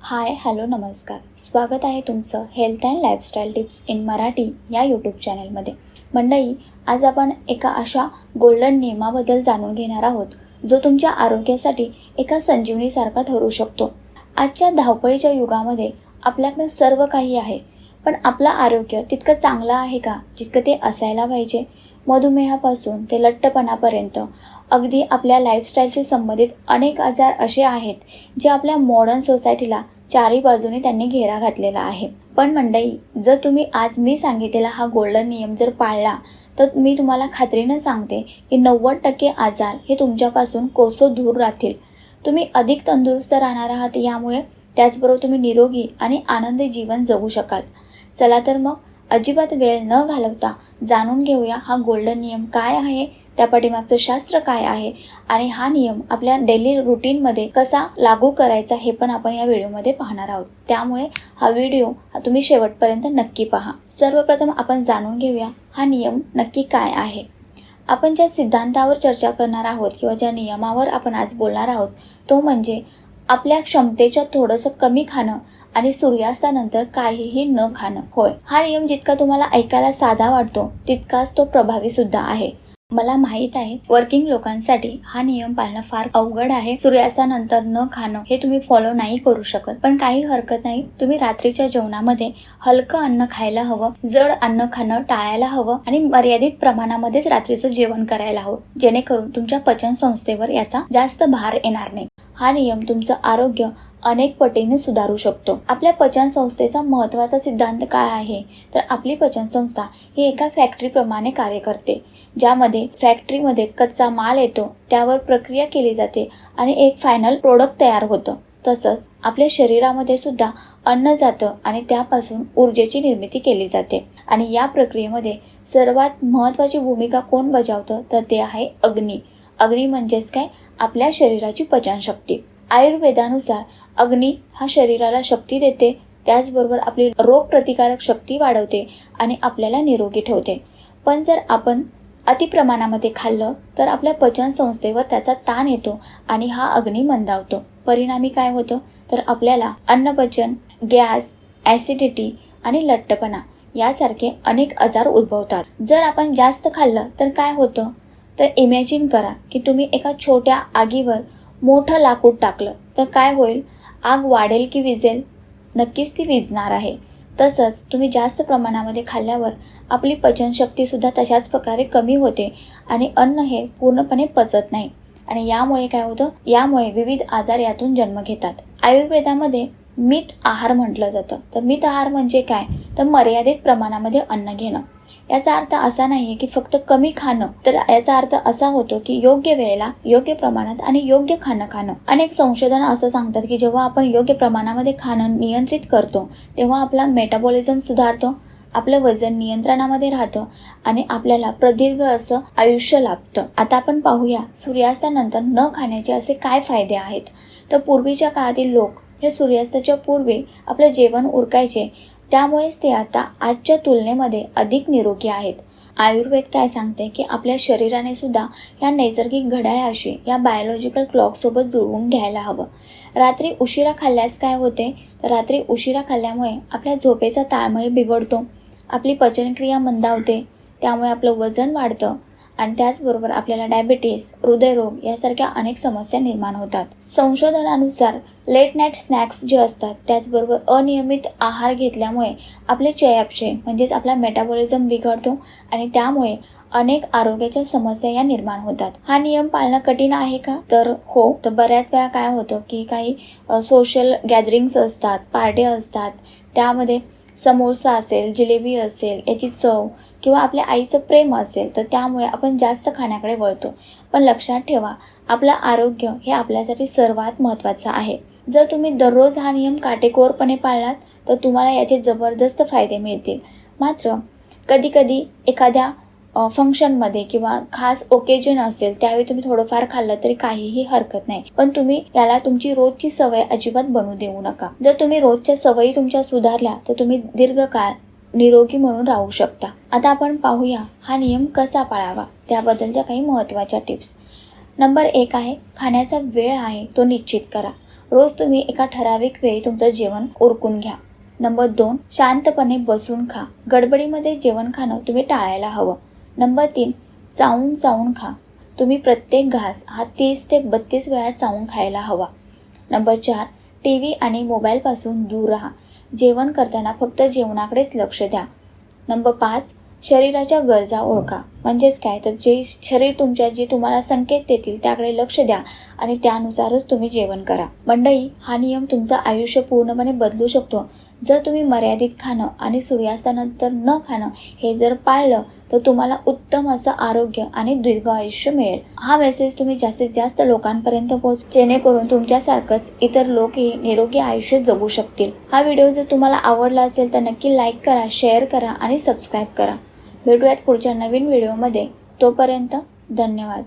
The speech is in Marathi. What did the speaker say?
हाय हॅलो नमस्कार. स्वागत आहे तुमचं health and lifestyle tips in Marathi या यूट्यूब चॅनलमध्ये मंडळी आज आपण एका अशा गोल्डन नियमाबद्दल जाणून घेणार आहोत जो तुमच्या आरोग्यासाठी एका संजीवनीसारखा ठरू शकतो. आजच्या धावपळीच्या युगामध्ये आपल्याकडे सर्व काही आहे. पण आपलं आरोग्य तितकं चांगलं आहे का? जितकं ते असायला पाहिजे. मधुमेहापासून ते लठ्ठपणापर्यंत. अगदी आपल्या लाईफस्टाईलशी संबंधित अनेक आजार असे आहेत जे आपल्या मॉडर्न सोसायटीला चारी बाजूने त्यांनी घेरा घातलेला आहे. पण मंडई जर तुम्ही आज मी सांगितलेला हा गोल्डन नियम जर पाळला तर मी तुम्हाला खात्रीनं सांगते की नव्वद टक्के आजार हे तुमच्यापासून कोसो दूर राहतील. तुम्ही अधिक तंदुरुस्त राहणार आहात यामुळे त्याचबरोबर तुम्ही निरोगी आणि आनंदी जीवन जगू शकाल. चला तर मग अजिबात वेळ न घालवता जाणून घेऊया हा गोल्डन नियम काय आहे त्या पाठीमागचं शास्त्र काय आहे आणि हा नियम आपल्या डेली रुटीनमध्ये कसा लागू करायचा हे पण आपण या व्हिडिओमध्ये पाहणार आहोत. त्यामुळे हा व्हिडिओ हा तुम्ही शेवटपर्यंत नक्की पहा. सर्वप्रथम आपण जाणून घेऊया हा नियम नक्की काय आहे. आपण ज्या सिद्धांतावर चर्चा करणार आहोत किंवा ज्या नियमावर आपण आज बोलणार आहोत तो म्हणजे आपल्या क्षमतेच्या थोडंसं कमी खाणं आणि सूर्यास्तानंतर काहीही न खाणं. होय. हा नियम जितका तुम्हाला ऐकायला साधा वाटतो तितकाच तो प्रभावी सुद्धा आहे. मला माहीत आहे वर्किंग लोकांसाठी हा नियम पाळणं फार अवघड आहे. सूर्यास्तानंतर न खाणं हे तुम्ही फॉलो नाही करू शकत. पण काही हरकत नाही तुम्ही रात्रीच्या जेवणामध्ये हलकं अन्न खायला हवं जड अन्न खाणं टाळायला हवं आणि मर्यादित प्रमाणामध्येच रात्रीचं जेवण करायला हवं जेणेकरून तुमच्या पचन संस्थेवर याचा जास्त भार येणार नाही. हा नियम तुमचं आरोग्य अनेक पटीने सुधारू शकतो. आपल्या पचन संस्थेचा महत्त्वाचा सिद्धांत काय आहे? तर आपली पचन संस्था ही एका फॅक्टरीप्रमाणे कार्य करते. ज्यामध्ये फॅक्टरीमध्ये कच्चा माल येतो त्यावर प्रक्रिया केली जाते आणि एक फायनल प्रोडक्ट तयार होतं. तसंच आपल्या शरीरामध्ये सुद्धा अन्न जातं आणि त्यापासून ऊर्जेची निर्मिती केली जाते. आणि या प्रक्रियेमध्ये सर्वात महत्त्वाची भूमिका कोण बजावतं? तर ते आहे अग्नी. अग्नी म्हणजेच काय? आपल्या शरीराची पचनशक्ती. आयुर्वेदानुसार अग्नी हा शरीराला शक्ती देते त्याचबरोबर आपली रोगप्रतिकारक शक्ती वाढवते आणि आपल्याला निरोगी ठेवते. पण जर आपण अतिप्रमाणामध्ये खाल्लं तर आपल्या पचन संस्थेवर त्याचा ताण येतो आणि हा अग्नी मंदावतो. परिणामी काय होतं? तर आपल्याला अन्नपचन गॅस ॲसिडिटी आणि लठ्ठपणा यासारखे अनेक आजार उद्भवतात. जर आपण जास्त खाल्लं तर काय होतं? तर इमॅजिन करा की तुम्ही एका छोट्या आगीवर मोठं लाकूड टाकलं. तर काय होईल? आग वाढेल की विजेल? नक्कीच ती विजणार आहे. तसंच तुम्ही जास्त प्रमाणामध्ये खाल्ल्यावर आपली पचनशक्तीसुद्धा तशाच प्रकारे कमी होते आणि अन्न हे पूर्णपणे पचत नाही. आणि यामुळे काय होतं? यामुळे विविध आजार यातून जन्म घेतात. आयुर्वेदामध्ये मित आहार म्हटलं जातं. तर मित आहार म्हणजे काय? तर मर्यादित प्रमाणामध्ये अन्न घेणं. याचा अर्थ असा नाही आहे की फक्त कमी खाणं. तर याचा अर्थ असा होतो की योग्य वेळेला योग्य प्रमाणात आणि योग्य खाणं खाणं. अनेक संशोधन असं सांगतात की जेव्हा आपण योग्य प्रमाणामध्ये खाणं नियंत्रित करतो तेव्हा आपला मेटाबॉलिझम सुधारतो आपलं वजन नियंत्रणामध्ये राहतं आणि आपल्याला प्रदीर्घ असं आयुष्य लाभतं. आता आपण पाहूया सूर्यास्तानंतर न खाण्याचे असे काय फायदे आहेत. तर पूर्वीच्या काळातील लोक हे सूर्यास्ताच्या पूर्वी आपलं जेवण उरकायचे त्यामुळेच ते आता आजच्या तुलनेमध्ये अधिक निरोगी आहेत. आयुर्वेद काय सांगते की आपल्या शरीराने सुद्धा या नैसर्गिक घड्याळाशी या बायोलॉजिकल क्लॉकसोबत जुळवून घ्यायला हवं. रात्री उशिरा खाल्ल्यास काय होते? तर रात्री उशिरा खाल्ल्यामुळे आपल्या झोपेचा ताळमेळ बिघडतो. आपली पचनक्रिया मंदावते. त्यामुळे आपलं वजन वाढतं. आणि त्याचबरोबर आपल्याला डायबिटीस हृदयरोग यासारख्या अनेक समस्या निर्माण होतात. संशोधनानुसार लेट नाईट स्नॅक्स जे असतात त्याचबरोबर अनियमित आहार घेतल्यामुळे आपले चयापचय म्हणजेच आपला मेटाबॉलिझम बिघडतो आणि त्यामुळे अनेक आरोग्याच्या समस्या या निर्माण होतात. हा नियम पाळणं कठीण आहे का? तर हो तर बऱ्याच वेळा काय होतं की काही सोशल गॅदरिंग्स असतात पार्टी असतात त्यामध्ये समोसा असेल जिलेबी असेल याची चव किंवा आपल्या आईचं प्रेम असेल तर त्यामुळे आपण जास्त खाण्याकडे वळतो. पण लक्षात ठेवा आपलं आरोग्य हे आपल्यासाठी सर्वात महत्त्वाचं आहे. जर तुम्ही दररोज हा नियम काटेकोरपणे पाळलात तर तुम्हाला याचे जबरदस्त फायदे मिळतील. मात्र कधीकधी एखाद्या फंक्शनमध्ये किंवा खास ओकेजन असेल त्यावेळी तुम्ही थोडंफार खाल्लं तरी काहीही हरकत नाही. पण तुम्ही याला तुमची रोजची सवय अजिबात बनवू देऊ नका. जर तुम्ही रोजच्या सवयी तुमच्या सुधारल्या तर तुम्ही दीर्घकाळ निरोगी म्हणून राहू शकता. आता आपण पाहूया हा नियम कसा पाळावा त्याबद्दलच्या काही महत्त्वाच्या टिप्स. नंबर एक आहे खाण्याचा वेळ आहे तो निश्चित करा. रोज तुम्ही एका ठराविक वेळी तुमचं जेवण उरकून घ्या. नंबर दोन शांतपणे बसून खा. गडबडीमध्ये जेवण खाणं तुम्ही टाळायला हवं. नंबर तीन चावून चावून खा. तुम्ही प्रत्येक घास हा तीस ते बत्तीस वेळा चावून खायला हवा. नंबर चार टी व्ही आणि मोबाईलपासून दूर राहा. जेवण करताना फक्त जेवणाकडेच लक्ष द्या. नंबर पाच शरीराच्या गरजा ओळखा. म्हणजेच काय? तर जे शरीर तुमच्या जे तुम्हाला संकेत देतील त्याकडे लक्ष द्या आणि त्यानुसारच तुम्ही जेवण करा. मंडई हा नियम तुमचं आयुष्य पूर्णपणे बदलू शकतो. जर तुम्ही मर्यादित खाणं आणि सूर्यास्तानंतर न खाणं हे जर पाळलं तर तुम्हाला उत्तम असं आरोग्य आणि दीर्घ आयुष्य मिळेल. हा मेसेज तुम्ही जास्तीत जास्त लोकांपर्यंत पोहोच जेणेकरून तुमच्यासारखंच इतर लोकही निरोगी आयुष्य जगू शकतील. हा व्हिडिओ जर तुम्हाला आवडला असेल तर नक्की लाईक करा शेअर करा आणि सबस्क्राईब करा. भेटूयात पुढच्या नवीन व्हिडिओमध्ये तोपर्यंत धन्यवाद.